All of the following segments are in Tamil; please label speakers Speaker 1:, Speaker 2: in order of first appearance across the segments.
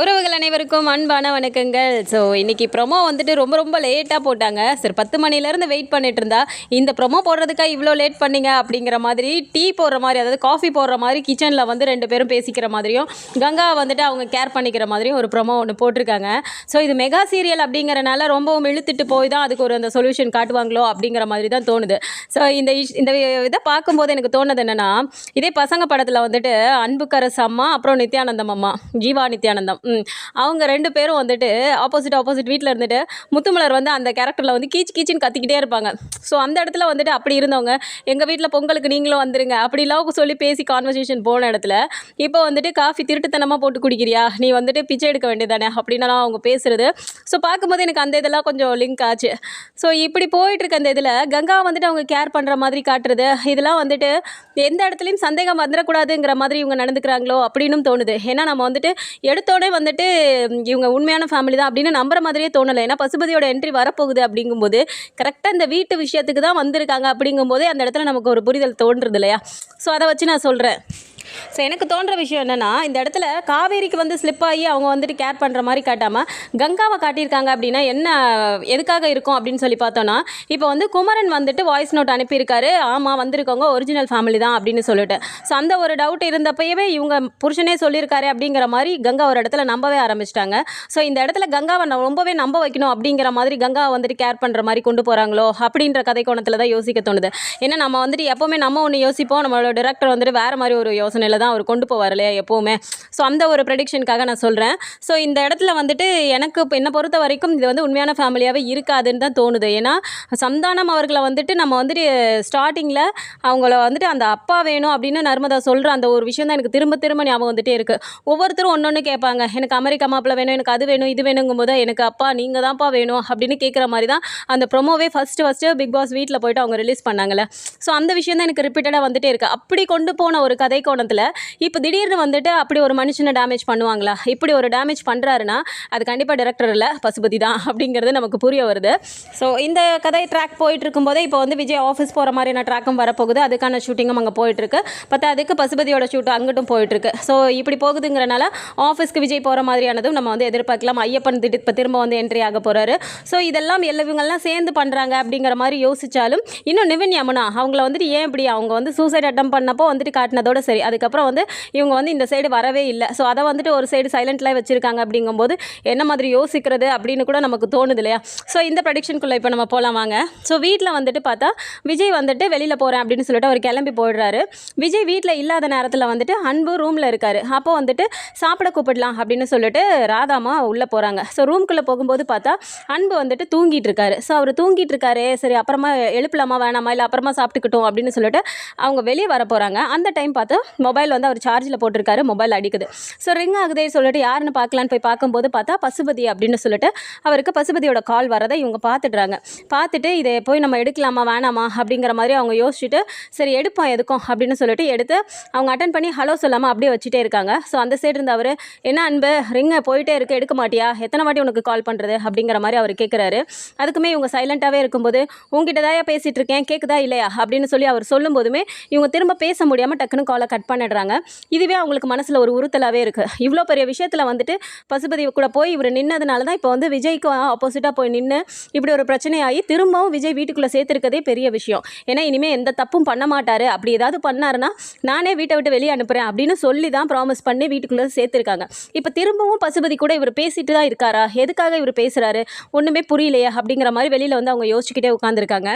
Speaker 1: உறவுகள் அனைவருக்கும் அன்பான வணக்கங்கள். ஸோ இன்றைக்கி ப்ரொமோ வந்துட்டு ரொம்ப ரொம்ப லேட்டாக போட்டாங்க. சரி பத்து மணிலேருந்து வெயிட் பண்ணிட்டு இருந்தா இந்த ப்ரொமோ போடுறதுக்காக இவ்வளோ லேட் பண்ணிங்க? அப்படிங்கிற மாதிரி டீ போடுற மாதிரி அதாவது காஃபி போடுற மாதிரி கிச்சனில் வந்து ரெண்டு பேரும் பேசிக்கிற மாதிரியும் கங்கா வந்துட்டு அவங்க கேர் பண்ணிக்கிற மாதிரியும் ஒரு ப்ரொமோ ஒன்று போட்டிருக்காங்க. ஸோ இது மெகா சீரியல் அப்படிங்கிறனால ரொம்பவும் இழுத்துட்டு போய் தான் அதுக்கு ஒரு அந்த சொல்யூஷன் காட்டுவாங்களோ அப்படிங்கிற மாதிரி தான் தோணுது. ஸோ இந்த இஷ் இந்த இதை பார்க்கும்போது எனக்கு தோணுது என்னென்னா இதே பசங்க படத்தில் வந்துட்டு அன்புக்கரசு அம்மா அப்புறம் நித்யானந்தம் அம்மா ஜீவா நித்யானந்தம். அவங்க ரெண்டு பேரும் வந்துட்டு ஆப்போசிட் ஆப்போசிட் வீட்டில் இருந்துட்டு முத்துமலர் வந்து அந்த கேரக்டரில் வந்து கீச் கீச்சின்னு கத்திக்கிட்டே இருப்பாங்க. ஸோ அந்த இடத்துல வந்துட்டு அப்படி இருந்தவங்க எங்கள் வீட்டில் பொங்கலுக்கு நீங்களும் வந்துருங்க அப்படிலாம் சொல்லி பேசி கான்வர்சேஷன் போன இடத்துல இப்போ வந்துட்டு காஃபி திருட்டுத்தனமாக போட்டு குடிக்கிறியா? நீ வந்துட்டு பிச்சை எடுக்க வேண்டியதானே அப்படின்னுலாம் அவங்க பேசுறது. ஸோ பார்க்கும்போது எனக்கு அந்த இதெல்லாம் கொஞ்சம் லிங்க் ஆச்சு. ஸோ இப்படி போயிட்டு இருக்க அந்த இதில் கங்கா வந்துட்டு அவங்க கேர் பண்ணுற மாதிரி காட்டுறது இதெல்லாம் வந்துட்டு எந்த இடத்துலையும் சந்தேகம் வந்துடக்கூடாதுங்கிற மாதிரி இவங்க நடந்துக்கிறாங்களோ அப்படின்னும் தோணுது. ஏன்னா நம்ம வந்துட்டு எடுத்தோடனே வந்துட்டு இவங்க உண்மையான ஃபேமிலி தான் அப்படின்னு நம்புற மாதிரியே தோணலை. ஏன்னா பசுபதியோட என்ட்ரி வரப்போகுது அப்படிங்கும்போது கரெக்டாக இந்த வீட்டு விஷயத்துக்கு தான் வந்திருக்காங்க அப்படிங்கும்போதே அந்த இடத்துல நமக்கு ஒரு புரிதல் தோன்றுறது இல்லையா? ஸோ அதை வச்சு நான் சொல்கிறேன் ஸோ எனக்கு தோன்ற விஷயம் என்னென்னா இந்த இடத்துல காவேரிக்கு வந்து ஸ்லிப் ஆகி அவங்க வந்துட்டு கேர் பண்ணுற மாதிரி காட்டாமல் கங்காவை காட்டியிருக்காங்க அப்படின்னா என்ன எதுக்காக இருக்கும் அப்படின்னு சொல்லி பார்த்தோன்னா இப்போ வந்து குமரன் வந்துட்டு வாய்ஸ் நோட் அனுப்பியிருக்காரு. ஆமாம் வந்திருக்கவங்க ஒரிஜினல் ஃபேமிலி தான் அப்படின்னு சொல்லிட்டு. ஸோ அந்த ஒரு டவுட் இருந்தப்பயவே இவங்க புருஷனே சொல்லியிருக்காரு அப்படிங்கிற மாதிரி கங்கா ஒரு இடத்துல நம்பவே ஆரம்பிச்சிட்டாங்க. ஸோ இந்த இடத்துல கங்காவை நான் ரொம்பவே நம்ப வைக்கணும் அப்படிங்கிற மாதிரி கங்காவை வந்துட்டு கேர் பண்ணுற மாதிரி கொண்டு போகிறாங்களோ அப்படின்ற கதை கோணத்தில் தான் யோசிக்க தோணுது. ஏன்னா நம்ம வந்துட்டு எப்போவுமே நம்ம ஒன்று யோசிப்போம் நம்மளோட டிரெக்டர் வந்துட்டு வேறு மாதிரி ஒரு யோசனை யோசனையில் தான் அவர் கொண்டு போவார் இல்லையா எப்போவுமே? ஸோ அந்த ஒரு ப்ரெடிக்ஷனுக்காக நான் சொல்கிறேன் ஸோ இந்த இடத்துல வந்துட்டு எனக்கு இப்போ என்னை பொறுத்த வரைக்கும் இது வந்து உண்மையான ஃபேமிலியாகவே இருக்காதுன்னு தான் தோணுது. ஏன்னா சந்தானம் அவர்களை வந்துட்டு நம்ம வந்துட்டு ஸ்டார்டிங்கில் அவங்கள வந்துட்டு அந்த அப்பா வேணும் அப்படின்னு நர்மதா சொல்கிற அந்த ஒரு விஷயம் தான் எனக்கு திரும்ப திரும்ப ஞாபகம் வந்துட்டே இருக்குது ஒவ்வொருத்தரும் ஒன்று ஒன்று கேட்பாங்க. எனக்கு அமெரிக்கா மாப்பிள்ள வேணும் எனக்கு அது வேணும் இது வேணுங்கும் போது எனக்கு அப்பா நீங்கள் தான்ப்பா வேணும் அப்படின்னு கேட்குற மாதிரி தான் அந்த ப்ரொமோவே ஃபஸ்ட்டு ஃபஸ்ட்டு பிக் பாஸ் வீட்டில் போயிட்டு அவங்க ரிலீஸ் பண்ணாங்கல்ல. ஸோ அந்த விஷயம் தான் எனக்கு ரிப்பீட்டடாக வந்துட்டே இருக்குது அப்படி கொண்டு போன ஒரு கதை கோணத்தில் இப்போ திடீர்னு வந்துட்டு அப்படி ஒரு மனுஷனை டேமேஜ் பண்ணுவாங்களா? இப்படி ஒரு டேமேஜ் பண்ணுறாருன்னா அது கண்டிப்பாக டேரக்டர் இல்லை பசுபதி தான் அப்படிங்கிறது நமக்கு புரிய வருது. ஸோ இந்த கதை ட்ராக் போயிட்டு இருக்கும்போதே இப்போ வந்து விஜய் ஆஃபீஸ் போகிற மாதிரியான ட்ராக்கும் வரப்போகுது. அதுக்கான ஷூட்டிங்கும் அங்கே போயிட்டுருக்கு. பார்த்தா அதுக்கு பசுபதியோட ஷூட் அங்கிட்டும் போயிட்டுருக்கு. ஸோ இப்படி போகுதுங்கிறனால ஆஃபீஸ்க்கு விஜய் போகிற மாதிரியானதும் நம்ம வந்து எதிர்பார்க்கலாம். ஐயப்பன் திட்டு இப்போ திரும்ப வந்து என்ட்ரி ஆக போகிறாரு ஸோ இதெல்லாம் எல்லா இவங்கெல்லாம் சேர்ந்து பண்ணுறாங்க அப்படிங்கிற மாதிரி யோசிச்சாலும் இன்னும் நிவின் யமுனா அவங்கள வந்துட்டு ஏன் இப்படி அவங்க வந்து சூசைட் அட்டம் பண்ணப்போ வந்துட்டு காட்டினதோட சரி. அது அதுக்கப்புறம் வந்து இவங்க வந்து இந்த சைடு வரவே இல்லை. ஸோ அதை வந்துட்டு ஒரு சைடு சைலண்ட்லாம் வச்சுருக்காங்க அப்படிங்கும்போது என்ன மாதிரி யோசிக்கிறது அப்படின்னு கூட நமக்கு தோணுது இல்லையா? ஸோ இந்த ப்ரடிக்ஷனுக்குள்ளே இப்போ நம்ம போகலாம் வாங்க. ஸோ வீட்டில் வந்துட்டு பார்த்தா விஜய் வந்துட்டு வெளியில் போகிறேன் அப்படின்னு சொல்லிட்டு அவர் கிளம்பி போயிடுறாரு. விஜய் வீட்டில் இல்லாத நேரத்தில் வந்துட்டு அன்பு ரூமில் இருக்காரு. அப்போ வந்துட்டு சாப்பிட கூப்பிடலாம் அப்படின்னு சொல்லிட்டு ராதாமா உள்ளே போகிறாங்க ஸோ ரூம்குள்ளே போகும்போது பார்த்தா அன்பு வந்துட்டு தூங்கிட்டு இருக்காரு. ஸோ அவர் தூங்கிட்டு இருக்காரு சரி அப்புறமா எழுப்பலாமா வேணாமா இல்லை அப்புறமா சாப்பிட்டுக்கிட்டோம் அப்படின்னு சொல்லிட்டு அவங்க வெளியே வர போகிறாங்க அந்த டைம் பார்த்து மொபைல் வந்து அவர் சார்ஜில் போட்டிருக்காரு மொபைல் அடிக்குது. ஸோ ரிங் ஆகுதே சொல்லிட்டு யாருன்னு பார்க்கலான்னு போய் பார்க்கும்போது பார்த்தா பசுபதி அப்படின்னு சொல்லிட்டு அவருக்கு பசுபதியோட கால் வரதை இவங்க பார்த்துடுறாங்க. பார்த்துட்டு இதை போய் நம்ம எடுக்கலாமா வேணாமா அப்படிங்கிற மாதிரி அவங்க யோசிச்சுட்டு சரி எடுப்போம் எதுக்கும் அப்படின்னு சொல்லிட்டு எடுத்து அவங்க அட்டன் பண்ணி ஹலோ சொல்லாமல் அப்படியே வச்சுட்டே இருக்காங்க. ஸோ அந்த சைடு இருந்த அவர் என்ன அன்பு ரிங்கை போயிட்டே இருக்கு எடுக்க மாட்டியா? எத்தனை வாட்டி உனக்கு கால் பண்ணுறது அப்படிங்கிற மாதிரி அவர் கேட்குறாரு அதுக்குமே இவங்க சைலண்ட்டாகவே இருக்கும்போது உங்ககிட்ட தான் பேசிகிட்டு இருக்கேன் கேட்குதா இல்லையா? அப்படின்னு சொல்லி அவர் சொல்லும்போதுமே இவங்க திரும்ப பேச முடியாமல் டக்குன்னு காலை கட் பண்ணிடுறாங்க. இதுவே அவங்களுக்கு மனசில் ஒரு உறுத்தலாகவே இருக்குது இவ்வளோ பெரிய விஷயத்தில் வந்துட்டு பசுபதி கூட போய் இவர் நின்னதுனால தான் இப்போ வந்து விஜய்க்கு ஆப்போசிட்டாக போய் நின்று இப்படி ஒரு பிரச்சனையாகி திரும்பவும் விஜய் வீட்டுக்குள்ளே சேர்த்துருக்கதே பெரிய விஷயம். ஏன்னா இனிமேல் எந்த தப்பும் பண்ண மாட்டார். அப்படி ஏதாவது பண்ணாருன்னா நானே வீட்டை விட்டு வெளியே அனுப்புகிறேன் அப்படின்னு சொல்லி தான் ப்ராமிஸ் பண்ணி வீட்டுக்குள்ளே சேர்த்துருக்காங்க. இப்போ திரும்பவும் பசுபதி கூட இவர் பேசிட்டு தான் இருக்காரா? எதுக்காக இவர் பேசுகிறாரு ஒன்றுமே புரியலையா அப்படிங்கிற மாதிரி வெளியில் வந்து அவங்க யோசிச்சுக்கிட்டே உட்காந்துருக்காங்க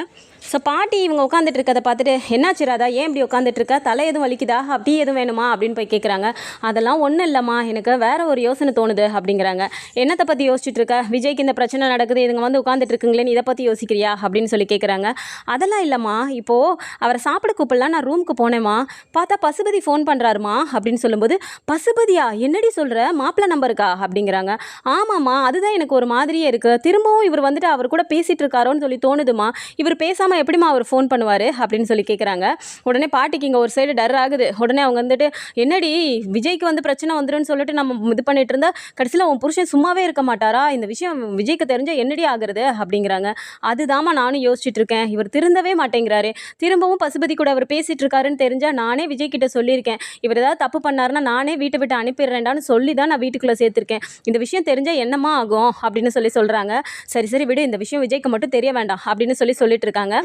Speaker 1: ஸோ பாட்டி இவங்க உட்காந்துட்டு இருக்கதை பார்த்துட்டு என்னாச்சு ராதா? ஏன் இப்படி உட்காந்துட்டு இருக்கா? தலை எதுவும் வலிக்குதா? அப்படி டீ எதுவும் வேணுமா அப்படின்னு போய் கேட்குறாங்க அதெல்லாம் ஒன்றும் இல்லைம்மா எனக்கு வேற ஒரு யோசனை தோணுது அப்படிங்கிறாங்க. என்னத்தை பற்றி யோசிச்சுட்டு இருக்க? விஜய்க்கு இந்த பிரச்சனை நடக்குது இதுங்க வந்து உட்காந்துட்டு இருக்குங்களேன்னு இதை பற்றி யோசிக்கிறியா? அப்படின்னு சொல்லி கேட்குறாங்க அதெல்லாம் இல்லைம்மா இப்போது அவரை சாப்பிட கூப்பிடலாம் நான் ரூமுக்கு போனேம்மா. பார்த்தா பசுபதி ஃபோன் பண்ணுறாருமா அப்படின்னு சொல்லும்போது பசுபதியா என்னடி சொல்கிற மாப்பிள்ளை நம்பருக்கா அப்படிங்கிறாங்க. ஆமாம்மா அதுதான் எனக்கு ஒரு மாதிரியே இருக்குது திரும்பவும் இவர் வந்துட்டு அவர் கூட பேசிகிட்டு இருக்காரோன்னு சொல்லி தோணுதுமா இவர் பேசாமல் எப்படிம்மா அவர் ஃபோன் பண்ணுவார்? அப்படின்னு சொல்லி கேட்குறாங்க உடனே பாட்டிக்கு இங்கே ஒரு சைடு டர் ஆகுது. உடனே உடனே அவங்க வந்துட்டு என்னடி விஜய்க்கு வந்து பிரச்சனை வந்துடும் சொல்லிட்டு நம்ம இது பண்ணிட்டு இருந்தா கடைசியில் உன் புருஷன் சும்மாவே இருக்க மாட்டாரா? இந்த விஷயம் விஜய்க்கு தெரிஞ்சால் என்னடி ஆகுறது? அப்படிங்கிறாங்க. அதுதாம்மா நானும் யோசிச்சுட்டு இருக்கேன். இவர் திருந்தவே மாட்டேங்கிறாரு. திரும்பவும் பசுபதி கூட அவர் பேசிட்டு இருக்காருன்னு தெரிஞ்சால் நானே விஜய் கிட்ட சொல்லியிருக்கேன். இவர் ஏதாவது தப்பு பண்ணாருன்னா நானே வீட்டை விட்டு அனுப்பிடுறேன்டான்னு சொல்லி தான் நான் வீட்டுக்குள்ளே சேர்த்துருக்கேன். இந்த விஷயம் தெரிஞ்சால் என்னம்மா ஆகும்? அப்படின்னு சொல்லி சொல்கிறாங்க சரி சரி விடு. இந்த விஷயம் விஜய்க்கு மட்டும் தெரிய வேண்டாம். அப்படின்னு சொல்லி சொல்லிட்டு இருக்காங்க.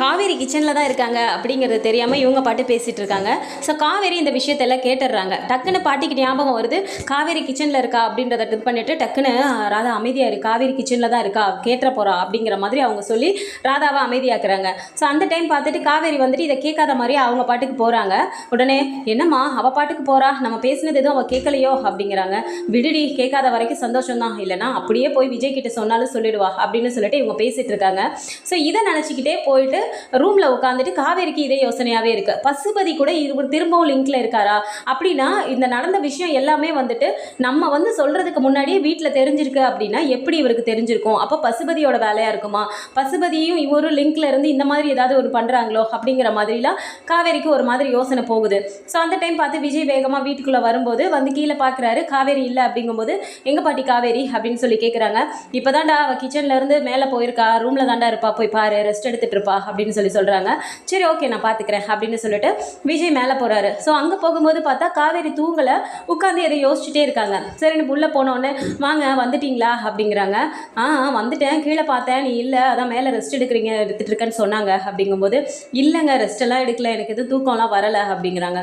Speaker 1: காவேரி கிச்சனில் தான் இருக்காங்க அப்படிங்கிறது தெரியாமல் இவங்க பாட்டு பேசிட்டு இருக்காங்க. ஸோ காவேரி இந்த விஷயத்தெல்லாம் கேட்டுடுறாங்க. டக்குன்னு பாட்டிக்கு ஞாபகம் வருது காவேரி கிச்சனில் இருக்கா? அப்படின்றத இது பண்ணிட்டு டக்குன்னு ராதா அமைதியாக இரு. காவேரி கிச்சனில் தான் இருக்கா? கேட்டுற போகிறா அப்படிங்கிற மாதிரி அவங்க சொல்லி ராதாவை அமைதியாக்குறாங்க. ஸோ அந்த டைம் பார்த்துட்டு காவேரி வந்துட்டு இதை கேட்காத மாதிரி அவங்க பாட்டுக்கு போகிறாங்க உடனே என்னம்மா அவள் பாட்டுக்கு போகிறா நம்ம பேசினது எதுவும் அவள் கேட்கலையோ? அப்படிங்கிறாங்க. விடுடி கேட்காத வரைக்கும் சந்தோஷம் தான். இல்லைனா அப்படியே போய் விஜய் கிட்ட சொன்னாலும் சொல்லிடுவா. அப்படின்னு சொல்லிட்டு இவங்க பேசிகிட்டு இருக்காங்க. ஸோ இதை நினச்சிக்கிட்டே போயிட்டு ரூமில் உட்காந்துட்டு காவேரிக்கு இதே யோசனையாகவே இருக்குது பசுபதி கூட இரு திரும்பவும் லிங்க்ல இருக்காரா? அப்படின்னா இந்த நடந்த விஷயம் எல்லாமே வந்துட்டு நம்ம வந்து சொல்றதுக்கு முன்னாடியே வீட்டில் தெரிஞ்சிருக்கு அப்படின்னா எப்படி இவருக்கு தெரிஞ்சிருக்கும்? அப்போ பசுபதியோட வேலையா இருக்குமா? பசுபதியும் இவரும் லிங்க்ல இருந்து இந்த மாதிரி ஏதாவது ஒரு பண்றாங்களோ அப்படிங்கிற மாதிரிலாம் காவேரிக்கு ஒரு மாதிரி யோசனை போகுது. ஸோ அந்த டைம் பார்த்து விஜய் வேகமாக வீட்டுக்குள்ளே வரும்போது வந்து கீழே பார்க்குறாரு காவேரி இல்லை அப்படிங்கும்போது எங்க பாட்டி காவேரி? அப்படின்னு சொல்லி கேட்குறாங்க இப்போதான்டா அவள் கிச்சன்ல இருந்து மேலே போயிருக்கா ரூமில் தாண்டா இருப்பா போய் பாரு ரெஸ்ட் எடுத்துட்டு இருப்பா அப்படின்னு சொல்லி சொல்கிறாங்க சரி ஓகே நான் பார்த்துக்கிறேன் அப்படின்னு சொல்லிட்டு விஜய் மேலே போகிறாரு ஸோ அங்கே போகும்போது பார்த்தா காவேரி தூங்கலை. உட்காந்து எதை யோசிச்சுட்டே இருக்காங்க. சரின்னு உள்ளே போனோடனே வாங்க வந்துட்டீங்களா? அப்படிங்கிறாங்க. ஆ வந்துட்டேன். கீழே பார்த்தேன். நீ இல்லை. அதான் மேலே ரெஸ்ட் எடுக்கிறீங்க எடுத்துட்டு இருக்கேன்னு சொன்னாங்க. அப்படிங்கும்போது இல்லைங்க ரெஸ்ட் எல்லாம் எடுக்கல. எனக்கு எதுவும் தூக்கம்லாம் வரலை. அப்படிங்கிறாங்க.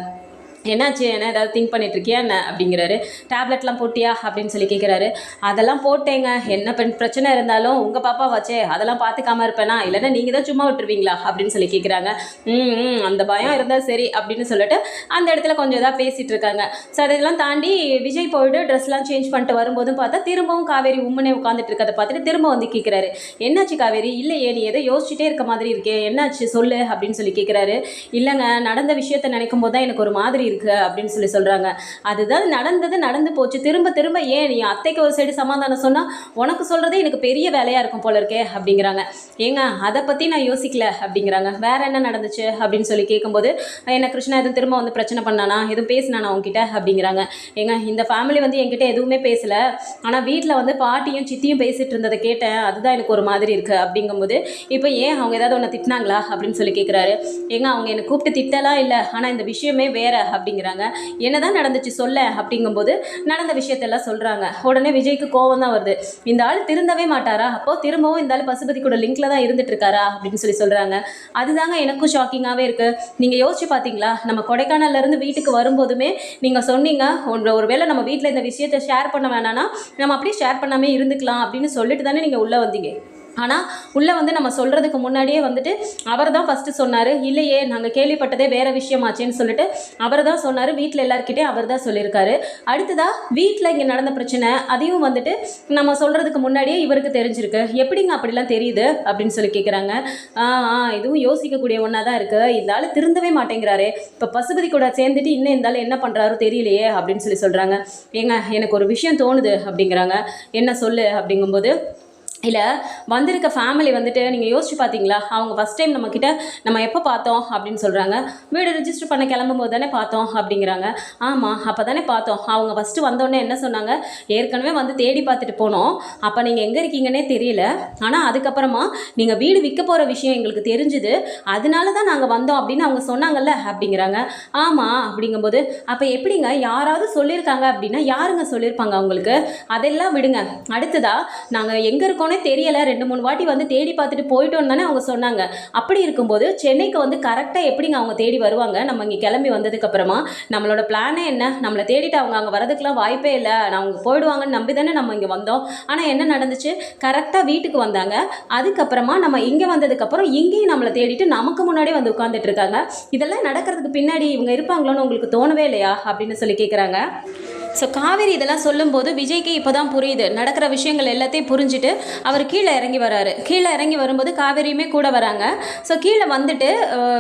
Speaker 1: என்னாச்சு? என்ன ஏதாவது திங்க் பண்ணிட்டு இருக்கியா என்ன? அப்படிங்கிறாரு. டேப்லெட்லாம் போட்டியா? அப்படின்னு சொல்லி கேட்குறாரு அதெல்லாம் போட்டேங்க. என்ன பெண் பிரச்சனை இருந்தாலும் உங்கள் பாப்பா வச்சே அதெல்லாம் பார்த்துக்காம இருப்பேனா? இல்லைன்னா நீங்கள் தான் சும்மா விட்டுருவீங்களா? அப்படின்னு சொல்லி கேட்குறாங்க ம் ம், அந்த பயம் இருந்தால் சரி அப்படின்னு சொல்லிட்டு அந்த இடத்துல கொஞ்சம் இதாக பேசிகிட்டு இருக்காங்க ஸோ அதெல்லாம் தாண்டி விஜய் போயிட்டு ட்ரெஸ்லாம் சேஞ்ச் பண்ணிட்டு வரும்போதும் பார்த்தா திரும்பவும் காவேரி உம்மனே உட்காந்துட்டு இருக்கதை பார்த்துட்டு திரும்ப வந்து கேட்குறாரு என்னாச்சு காவேரி? இல்லையே நீ ஏதோ யோசிச்சுட்டே இருக்க மாதிரி இருக்கே. என்னாச்சு? சொல்லு. அப்படின்னு சொல்லி கேட்குறாரு இல்லைங்க நடந்த விஷயத்த நினைக்கும் போது தான் எனக்கு ஒரு மாதிரி இருக்குது அப்படின்னு சொல்லி சொல்கிறாங்க அதுதான் நடந்தது நடந்து போச்சு. திரும்ப திரும்ப ஏன் நீ அத்தைக்கு ஒரு சைடு சமாதானம் சொன்னால் உனக்கு சொல்கிறதே எனக்கு பெரிய வேலையாக இருக்கும் போல இருக்கே அப்படிங்கிறாங்க. ஏங்க அதை பற்றி நான் யோசிக்கல அப்படிங்கிறாங்க. வேற என்ன நடந்துச்சு அப்படின்னு சொல்லி கேட்கும்போது என்ன கிருஷ்ணா எதுவும் திரும்ப வந்து பிரச்சனை பண்ணானா? எதுவும் பேசினானா அவங்ககிட்ட அப்படிங்கிறாங்க. ஏங்க இந்த ஃபேமிலி வந்து என்கிட்ட எதுவுமே பேசலை. ஆனால் வீட்டில் வந்து பாட்டியும் சித்தியும் பேசிட்டு இருந்ததை கேட்டேன். அதுதான் எனக்கு ஒரு மாதிரி இருக்குது அப்படிங்கும்போது இப்போ ஏன் அவங்க ஏதாவது ஒன்று திட்டினாங்களா அப்படின்னு சொல்லி கேட்குறாரு ஏங்க அவங்க என்னை கூப்பிட்டு திட்டலாம் இல்லை? ஆனால் இந்த விஷயமே வேற அப்படிங்கிறாங்க. என்னதான் நடந்துச்சு சொல்ல அப்படிங்கும்போது நடந்த விஷயத்தெல்லாம் சொல்கிறாங்க உடனே விஜய்க்கு கோவம் தான் வருது. இந்த ஆள் திருந்தவே மாட்டாரா? அப்போ திரும்பவும் இந்த ஆள் பசுபதி கூட லிங்க்ல தான் இருந்துட்டு இருக்காரா அப்படின்னு சொல்லி சொல்கிறாங்க அதுதாங்க எனக்கும் ஷாக்கிங்காகவே இருக்குது நீங்கள் யோசிச்சு பார்த்தீங்களா நம்ம கொடைக்கானல்ல இருந்து வீட்டுக்கு வரும்போதுமே நீங்கள் சொன்னீங்க ஒரு ஒருவேளை நம்ம வீட்டில் இந்த விஷயத்தை ஷேர் பண்ண வேணாம்னா நம்ம அப்படியே ஷேர் பண்ணாமே இருந்துக்கலாம். அப்படின்னு சொல்லிட்டு தானே நீங்கள் உள்ளே வந்தீங்க. ஆனால் உள்ளே வந்து நம்ம சொல்கிறதுக்கு முன்னாடியே வந்துட்டு அவர் தான் ஃபஸ்ட்டு சொன்னார் இல்லையே நாங்கள் கேள்விப்பட்டதே வேறு விஷயமாச்சேன்னு சொல்லிட்டு அவர் தான் சொன்னார் வீட்டில் எல்லாருக்கிட்டே அவர் தான் சொல்லியிருக்காரு. அடுத்ததாக வீட்டில் இங்கே நடந்த பிரச்சனை அதையும் வந்துட்டு நம்ம சொல்கிறதுக்கு முன்னாடியே இவருக்கு தெரிஞ்சிருக்கு. எப்படிங்க அப்படிலாம் தெரியுது? அப்படின்னு சொல்லி கேட்குறாங்க ஆ ஆ இதுவும் யோசிக்கக்கூடிய ஒன்றா தான் இருக்குது இந்த ஆள் திருந்தவே மாட்டேங்கிறாரு. இப்போ பசுபதி கூட சேர்ந்துட்டு இன்னும் இந்த ஆள் என்ன பண்ணுறாரோ தெரியலையே அப்படின்னு சொல்லி சொல்கிறாங்க ஏங்க எனக்கு ஒரு விஷயம் தோணுது அப்படிங்கிறாங்க. என்ன சொல்லு? அப்படிங்கும்போது இல்லை வந்திருக்க ஃபேமிலி வந்துட்டு நீங்கள் யோசிச்சு பார்த்தீங்களா அவங்க ஃபஸ்ட் டைம் நம்மக்கிட்ட நம்ம எப்போ பார்த்தோம் அப்படின்னு சொல்கிறாங்க வீடு ரிஜிஸ்டர் பண்ண கிளம்பும்போது தானே பார்த்தோம் அப்படிங்கிறாங்க. ஆமாம் அப்போ தானே பார்த்தோம். அவங்க ஃபஸ்ட்டு வந்தோடனே என்ன சொன்னாங்க? ஏற்கனவே வந்து தேடி பார்த்துட்டு போனோம். அப்போ நீங்கள் எங்கே இருக்கீங்கன்னே தெரியல. ஆனால் அதுக்கப்புறமா நீங்கள் வீடு விற்க போகிற விஷயம் எங்களுக்கு தெரிஞ்சுது. அதனால தான் நாங்கள் வந்தோம் அப்படின்னு அவங்க சொன்னாங்கல்ல அப்படிங்கிறாங்க. ஆமாம் அப்படிங்கும்போது அப்போ எப்படிங்க? யாராவது சொல்லியிருக்காங்க அப்படின்னா யாருங்க சொல்லியிருப்பாங்க அவங்களுக்கு? அதெல்லாம் விடுங்க. அடுத்ததாக நாங்கள் எங்கே இருக்கோம் இருக்கோன்னே தெரியலை. ரெண்டு மூணு வாட்டி வந்து தேடி பார்த்துட்டு போயிட்டோன்னு தானே அவங்க சொன்னாங்க. அப்படி இருக்கும்போது சென்னைக்கு வந்து கரெக்டாக எப்படிங்க அவங்க தேடி வருவாங்க? நம்ம இங்கே கிளம்பி வந்ததுக்கப்புறமா நம்மளோட பிளானே என்ன? நம்மளை தேடிட்டு அவங்க அங்கே வரதுக்கெலாம் வாய்ப்பே இல்லை. அவங்க போயிடுவாங்கன்னு நம்பி தானே நம்ம இங்கே வந்தோம். ஆனால் என்ன நடந்துச்சு? கரெக்டாக வீட்டுக்கு வந்தாங்க. அதுக்கப்புறமா நம்ம இங்கே வந்ததுக்கப்புறம் இங்கேயும் நம்மளை தேடிட்டு நமக்கு முன்னாடியே வந்து உட்காந்துட்டு இருக்காங்க. இதெல்லாம் நடக்கிறதுக்கு பின்னாடி இவங்க இருப்பாங்களோன்னு உங்களுக்கு தோணவே இல்லையா? அப்படின்னு சொல்லி கேட்குறாங்க ஸோ காவேரி இதெல்லாம் சொல்லும்போது விஜய்க்கு இப்போ தான் புரியுது. நடக்கிற விஷயங்கள் எல்லாத்தையும் புரிஞ்சுட்டு அவர் கீழே இறங்கி வராரு. கீழே இறங்கி வரும்போது காவேரியுமே கூட வராங்க. ஸோ கீழே வந்துட்டு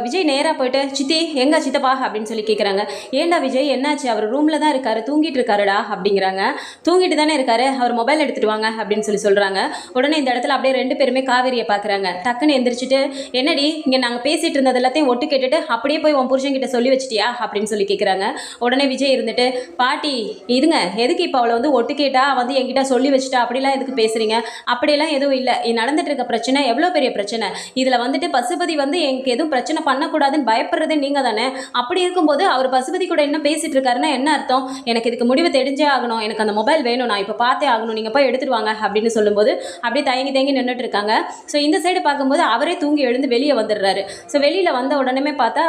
Speaker 1: விஜய் நேராக போயிட்டு சித்தி எங்க சித்தப்பா? அப்படின்னு சொல்லி கேட்குறாங்க ஏன்டா விஜய் என்னாச்சு? அவர் ரூமில் தான் இருக்காரு தூங்கிட்டு இருக்காருடா? அப்படிங்கிறாங்க. தூங்கிட்டு தானே இருக்காரு அவர் மொபைல் எடுத்துட்டு வாங்க அப்படின்னு சொல்லி சொல்கிறாங்க உடனே இந்த இடத்துல அப்படியே ரெண்டு பேருமே காவேரியை பார்க்குறாங்க டக்குன்னு எந்திரிச்சிட்டு என்னடி இங்கே நாங்கள் பேசிட்டு இருந்தது எல்லாத்தையும் ஒட்டு கேட்டுட்டு அப்படியே போய் உன் புருஷன் கிட்ட சொல்லி வச்சிட்டியா? அப்படின்னு சொல்லி கேட்குறாங்க உடனே விஜய் இருந்துட்டு பாட்டி இதுங்க எதுக்கு இப்போ அவளை வந்து ஒட்டு கேட்டா வந்து என்கிட்ட சொல்லி வச்சுட்டா அப்படிலாம் எதுக்கு பேசுறீங்க? அப்படிலாம் எதுவும் இல்லை. நடந்துட்டு இருக்க பிரச்சனை எவ்வளோ பெரிய பிரச்சனை? இதில் வந்துட்டு பசுபதி வந்து எனக்கு எதுவும் பிரச்சனை பண்ணக்கூடாதுன்னு பயப்படுறதே நீங்கள் தானே? அப்படி இருக்கும்போது அவர் பசுபதி கூட என்ன பேசிட்டு இருக்காருன்னா என்ன அர்த்தம்? எனக்கு இதுக்கு முடிவு தெரிஞ்சே ஆகணும். எனக்கு அந்த மொபைல் வேணும். நான் இப்போ பார்த்தே ஆகணும். நீங்கள் போய் எடுத்துட்டு வாங்க அப்படின்னு சொல்லும்போது அப்படியே தயங்கி தயங்கி நின்றுட்டு இருக்காங்க. ஸோ இந்த சைடு பார்க்கும்போது அவரே தூங்கி எழுந்து வெளியே வந்துடுறாரு. ஸோ வெளியில் வந்த உடனே பார்த்தா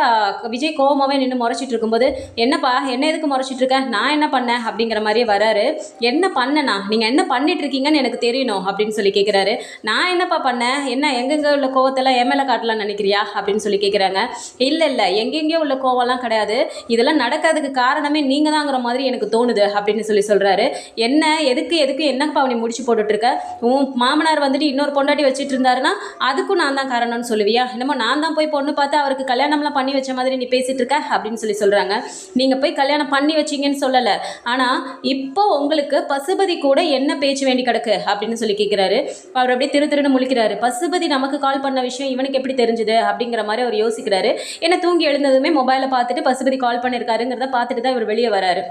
Speaker 1: விஜய் கோபமாகவே நின்று முறைச்சிட்டு இருக்கும்போது என்னப்பா என்ன எதுக்கு முறைச்சிட்டு இருக்க? நான் என்ன பண்ணேன்? அப்படிங்கிற மாதிரியே வராரு. என்ன பண்ணனா? நீங்கள் என்ன பண்ணிட்டு இருக்கீங்கன்னு எனக்கு தெரியணும் அப்படின்னு சொல்லி கேட்குறாரு நான் என்னப்பா பண்ணேன்? என்ன எங்கெங்கே உள்ள கோவத்தெல்லாம் என் மேலே காட்டலாம்னு நினைக்கிறியா? அப்படின்னு சொல்லி கேட்குறாங்க இல்லை இல்லை எங்கெங்கேயோ உள்ள கோவம்லாம் கிடையாது. இதெல்லாம் நடக்கிறதுக்கு காரணமே நீங்கள் தாங்கிற மாதிரி எனக்கு தோணுது அப்படின்னு சொல்லி சொல்கிறாரு என்ன எதுக்கு எதுக்கு என்னப்பா நீ முடிச்சு போட்டுட்ருக்க? உன் மாமனார் வந்துட்டு இன்னொரு பொண்டாட்டி வச்சுட்டு இருந்தாருன்னா அதுக்கும் நான் தான் காரணம்னு சொல்லுவியா? என்னமோ நான் தான் போய் பொண்ணு பார்த்து அவருக்கு கல்யாணம்லாம் பண்ணி வச்ச மாதிரி நீ பேசிட்டு இருக்க அப்படின்னு சொல்லி சொல்கிறாங்க நீங்கள் போய் கல்யாணம் பண்ணி வச்சீங்கன்னு சொல்லலை. ஆனால் இப்போ உங்களுக்கு பசுபதி கூட என்ன பேச்சு வேண்டி கிடக்கு அப்படின்னு சொல்லி கேட்குறாரு அவர் அப்படியே திரு திருன்னு முழிக்கிறாரு. பசுபதி நமக்கு கால் பண்ண விஷயம் இவனுக்கு எப்படி தெரிஞ்சுது அப்படிங்கிற மாதிரி அவர் யோசிக்கிறாரு. ஏன்னா தூங்கி எழுந்ததுமே மொபைலை பார்த்துட்டு பசுபதி கால் பண்ணியிருக்காருங்கிறத பார்த்துட்டு தான் இவர் வெளியே வராரு.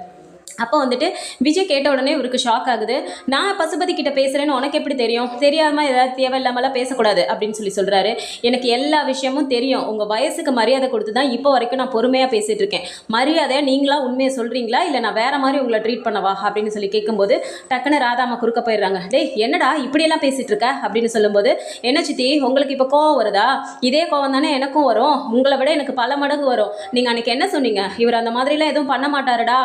Speaker 1: அப்போ வந்துட்டு விஜய் கேட்ட உடனே இவருக்கு ஷாக் ஆகுது. நான் பசுபதி கிட்ட பேசுகிறேன்னு உனக்கு எப்படி தெரியும்? தெரியாமல் ஏதாவது தேவையில்லாமலாம் பேசக்கூடாது அப்படின்னு சொல்லி சொல்கிறாரு எனக்கு எல்லா விஷயமும் தெரியும். உங்கள் வயசுக்கு மரியாதை கொடுத்து தான் இப்போ வரைக்கும் நான் பொறுமையாக பேசிகிட்டு இருக்கேன். மரியாதையாக நீங்களா உண்மையை சொல்கிறீங்களா இல்லை நான் வேறு மாதிரி உங்களை ட்ரீட் பண்ணவா? அப்படின்னு சொல்லி கேட்கும்போது டக்குன்னு ராதாமா குறுக்க போயிடுறாங்க. டேய் என்னடா இப்படியெல்லாம் பேசிகிட்டு இருக்க? அப்படின்னு சொல்லும்போது என்ன சித்தி உங்களுக்கு இப்போ கோவம் வருதா? இதே கோவம் தானே எனக்கும் வரும். உங்களை விட எனக்கு பல மடங்கு வரும். நீங்கள் அன்றைக்கி என்ன சொன்னீங்க? இவர் அந்த மாதிரிலாம் எதுவும் பண்ண மாட்டாருடா.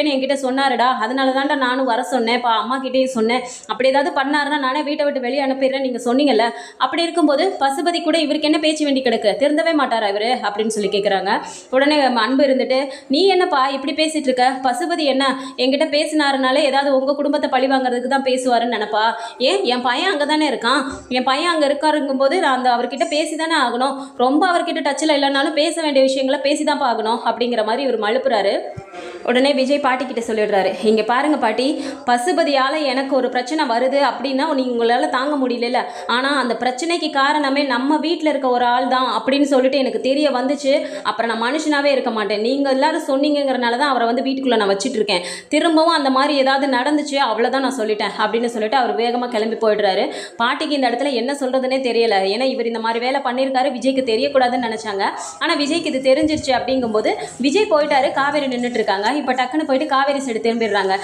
Speaker 1: திருந்திட்டேன்னு என்கிட்ட சொன்னாருடா. அதனால தான்டா நானும் வர சொன்னேன். இப்போ அம்மா கிட்டேயும் சொன்னேன். அப்படி ஏதாவது பண்ணாருன்னா நானே வீட்டை விட்டு வெளியே அனுப்பிடுறேன். நீங்கள் சொன்னீங்கல்ல. அப்படி இருக்கும்போது பசுபதி கூட இவருக்கு என்ன பேச்சு வேண்டி கிடக்கு? திருந்தவே மாட்டாரா இவர்? அப்படின்னு சொல்லி கேட்குறாங்க உடனே அன்பு இருந்துட்டு நீ என்னப்பா இப்படி பேசிட்டு இருக்க பசுபதி என்ன? என்கிட்ட பேசினாருனாலே ஏதாவது உங்கள் குடும்பத்தை பழி வாங்குறதுக்கு தான் பேசுவாருன்னு நினப்பா? ஏன்? என் பையன் அங்கே தானே இருக்கான். என் பையன் அங்கே இருக்காருங்கும்போது நான் அந்த அவர்கிட்ட பேசி தானே ஆகணும். ரொம்ப அவர்கிட்ட டச்சில் இல்லைனாலும் பேச வேண்டிய விஷயங்களை பேசி தான் ஆகணும். அப்படிங்கிற மாதிரி இவர் மழுப்புறாரு. உடனே விஜய் பாட்டி கிட்ட சொல்லிடுறாரு. இங்கே பாருங்க பாட்டி பசுபதியால் எனக்கு ஒரு பிரச்சனை வருது அப்படின்னா நீங்க உங்களால் தாங்க முடியல ஆனால் அந்த பிரச்சனைக்கு காரணமே நம்ம வீட்டில் இருக்க ஒரு ஆள் தான் அப்படின்னு சொல்லிட்டு எனக்கு தெரிய வந்துச்சு. அப்புறம் நான் மனுஷனாகவே இருக்க மாட்டேன். நீங்கள் எல்லாரும் சொன்னீங்கிறனால தான் அவரை வந்து வீட்டுக்குள்ளே நான் வச்சுட்டு இருக்கேன். திரும்பவும் அந்த மாதிரி ஏதாவது நடந்துச்சு அவ்வளோதான் நான் சொல்லிட்டேன் அப்படின்னு சொல்லிட்டு அவர் வேகமாக கிளம்பி போயிடுறாரு. பாட்டிக்கு இந்த இடத்துல என்ன சொல்கிறதுனே தெரியல. ஏன்னா இவர் இந்த மாதிரி வேலை பண்ணியிருக்காரு விஜய்க்கு தெரியக்கூடாதுன்னு நினச்சாங்க. ஆனால் விஜய்க்கு இது தெரிஞ்சிருச்சு அப்படிங்கும்போது விஜய் போயிட்டாரு காவேரி நின்றுட்டு இருக்காங்க. இப்போ டக்குன்னு போயிட்டு காவேரி சைடு திரும்பிடுறாங்க.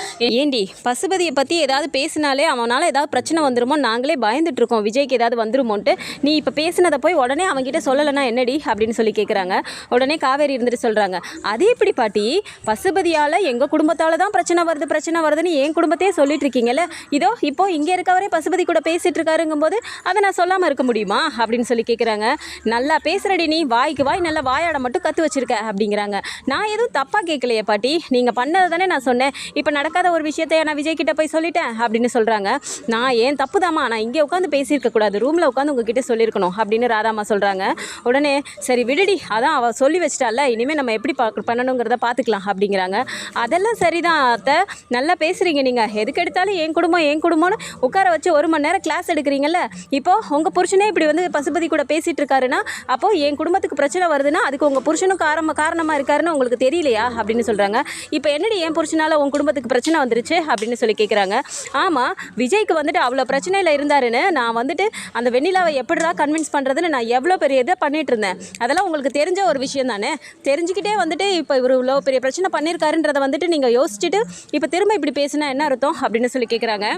Speaker 1: ஏண்டி பசுபதியை பற்றி ஏதாவது பேசினாலே அவனால் ஏதாவது பிரச்சனை வந்துருமோ நாங்களே பயந்துட்டு இருக்கோம். விஜய்க்கு ஏதாவது வந்துருமோன்ட்டு. நீ இப்போ பேசினதை போய் உடனே அவங்ககிட்ட சொல்லலைன்னா என்னடி அப்படின்னு சொல்லி கேட்குறாங்க உடனே காவேரி இருந்துட்டு சொல்கிறாங்க அது எப்படி பாட்டி? பசுபதியால் எங்கள் குடும்பத்தால் தான் பிரச்சனை வருது பிரச்சனை வருதுன்னு என் குடும்பத்தையே சொல்லிட்டு இருக்கீங்கல்ல? இதோ இப்போ இங்கே இருக்கவரே பசுபதி கூட பேசிட்டு இருக்காருங்கும்போது அதை நான் சொல்லாமல் இருக்க முடியுமா? அப்படின்னு சொல்லி கேட்குறாங்க நல்லா பேசுகிறடி நீ வாய்க்கு வாய் நல்லா வாயாட மட்டும் கற்று வச்சிருக்க அப்படிங்கிறாங்க. நான் எதுவும் தப்பாக கேட்கலையே பாட்டி. நீங்கள் பண்ணது தானே நான் சொன்னேன். இப்போ நடக்காத ஒரு விஷயத்தை நான் விஜய்கிட்ட போய் சொல்லிட்டேன் அப்படின்னு சொல்கிறாங்க நான் ஏன் தப்பு தாம்மா நான் இங்கே உட்காந்து பேசியிருக்கக்கூடாது ரூமில் உட்காந்து உங்ககிட்ட சொல்லியிருக்கணும் அப்படின்னு ராதாமா சொல்கிறாங்க உடனே சரி விடுடி. அதான் அவள் சொல்லி வச்சிட்டால இனிமேல் நம்ம எப்படி பா பண்ணணுங்கிறத பார்த்துக்கலாம் அப்படிங்கிறாங்க. அதெல்லாம் சரிதான் அத்தை. நல்லா பேசுகிறீங்க நீங்கள் எதுக்கு எடுத்தாலும் என் குடும்பம் என் குடும்பம்னு உட்கார வச்சு ஒரு மணி நேரம் கிளாஸ் எடுக்கிறீங்கல்ல. இப்போது உங்கள் புருஷனே இப்படி வந்து பசுபதி கூட பேசிகிட்டு இருக்காருன்னா அப்போது என் குடும்பத்துக்கு பிரச்சனை வருதுன்னா அதுக்கு உங்கள் புருஷனும் காரணம் காரணமாக இருக்காருன்னு உங்களுக்கு தெரியலையா? அப்படின்னு சொல்கிறாங்க இப்போ என்னடி என் புருஷனால உன் குடும்பத்துக்கு பிரச்சனை வந்துருச்சு அப்படின்னு சொல்லி கேட்குறாங்க ஆமாம் விஜய்க்கு வந்துட்டு அவ்வளோ பிரச்சனையில் இருந்தாருன்னு நான் வந்துட்டு அந்த வெண்ணிலாவை எப்படிடா கன்வின்ஸ் பண்ணுறதுன்னு நான் எவ்வளோ பெரிய இதை பண்ணிகிட்டு இருந்தேன். அதெல்லாம் உங்களுக்கு தெரிஞ்ச ஒரு விஷயம் தானே? தெரிஞ்சுக்கிட்டே வந்துட்டு இப்போ இவர் இவ்வளோ பெரிய பிரச்சனை பண்ணியிருக்காருன்றதை வந்துட்டு நீங்கள் யோசிச்சுட்டு இப்போ திரும்ப இப்படி பேசினா என்ன அர்த்தம் அப்படின்னு சொல்லி கேட்குறாங்க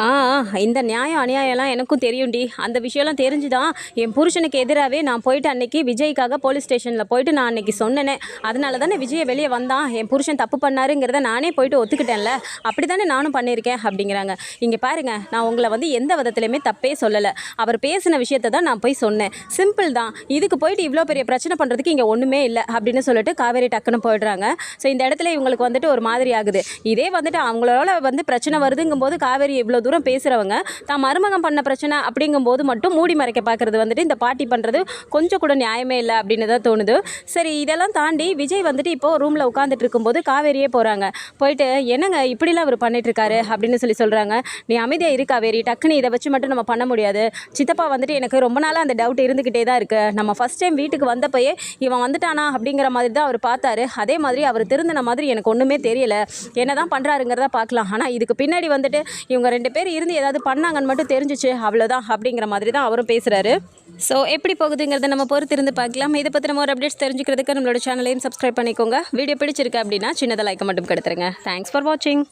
Speaker 1: ஆ ஆ, இந்த நியாயம் அநியாயம்லாம் எனக்கும் தெரியும்டி. அந்த விஷயம்லாம் தெரிஞ்சுதான் என் புருஷனுக்கு எதிராகவே நான் போயிட்டு அன்னைக்கு விஜய்க்காக போலீஸ் ஸ்டேஷனில் போயிட்டு நான் அன்னைக்கு சொன்னேனே. அதனால தானே விஜய் வெளியே வந்தான். என் புருஷன் தப்பு பண்ணாருங்கிறத நானே போயிட்டு ஒத்துக்கிட்டேன்ல. அப்படி தானே நானும் பண்ணியிருக்கேன் அப்படிங்கிறாங்க. இங்கே பாருங்க நான் உங்களை வந்து எந்த விதத்துலையுமே தப்பே சொல்லலை. அவர் பேசின விஷயத்த தான் நான் போய் சொன்னேன். சிம்பிள் தான். இதுக்கு போயிட்டு இவ்வளோ பெரிய பிரச்சனை பண்ணுறதுக்கு இங்கே ஒன்றுமே இல்லை அப்படின்னு சொல்லிட்டு காவேரி டக்குன்னு போயிடுறாங்க. ஸோ இந்த இடத்துல இவங்களுக்கு வந்துட்டு ஒரு மாதிரி ஆகுது. இதே வந்துட்டு அவங்களோட வந்து பிரச்சனை வருதுங்கும்போது காவேரி இவ்வளோ தூரம் பேசுகிறவங்க தான் மருமகம் பண்ண பிரச்சனை அப்படிங்கும்போது மட்டும் மூடி மறைக்க பார்க்குறது வந்துட்டு இந்த பாட்டி பண்ணுறது கொஞ்சம் கூட நியாயமே இல்லை அப்படின்னு தான் தோணுது. சரி இதெல்லாம் தாண்டி விஜய் வந்துட்டு இப்போ ரூமில் உட்காந்துட்டு இருக்கும்போது காவேரியே போகிறாங்க போயிட்டு என்னங்க இப்படிலாம் அவர் பண்ணிட்டுருக்காரு? அப்படின்னு சொல்லி சொல்கிறாங்க நீ அமைதியாக இரு காவேரி டக்குன்னு இதை வச்சு மட்டும் நம்ம பண்ண முடியாது. சித்தப்பா வந்துட்டு எனக்கு ரொம்ப நாளாக அந்த டவுட் இருந்துக்கிட்டே தான் இருக்குது நம்ம ஃபஸ்ட் டைம் வீட்டுக்கு வந்தப்பயே இவன் வந்துட்டானா? அப்படிங்கிற மாதிரி தான் அவர் பார்த்தாரு. அதே மாதிரி அவர் திருந்தின மாதிரி எனக்கு ஒன்றுமே தெரியல. என்ன தான் பண்ணுறாருங்கிறத பார்க்கலாம். ஆனால் இதுக்கு பின்னாடி வந்துட்டு இவங்க ரெண்டு பேர் பேர் இருந்து ஏதாவது பண்ணாங்கன்னு மட்டும் தெரிஞ்சிச்சு அவ்வளோதான் அப்படிங்கிற மாதிரி தான் அவரும் பேசுகிறாரு ஸோ எப்படி போகுதுங்கிறத நம்ம பொறுத்து இருந்து பார்க்கலாம். இதை பற்றி நம்ம ஒரு அப்டேட்ஸ் தெரிஞ்சுக்கிறதுக்கு நம்மளோட சேனலையும் சப்ஸ்கிரைப் பண்ணிக்கோங்க. வீடியோ பிடிச்சிருக்கு அப்படின்னா சின்னதாக லைக் மட்டும் கொடுத்துருங்க. தேங்க்ஸ் ஃபார் வாட்சிங்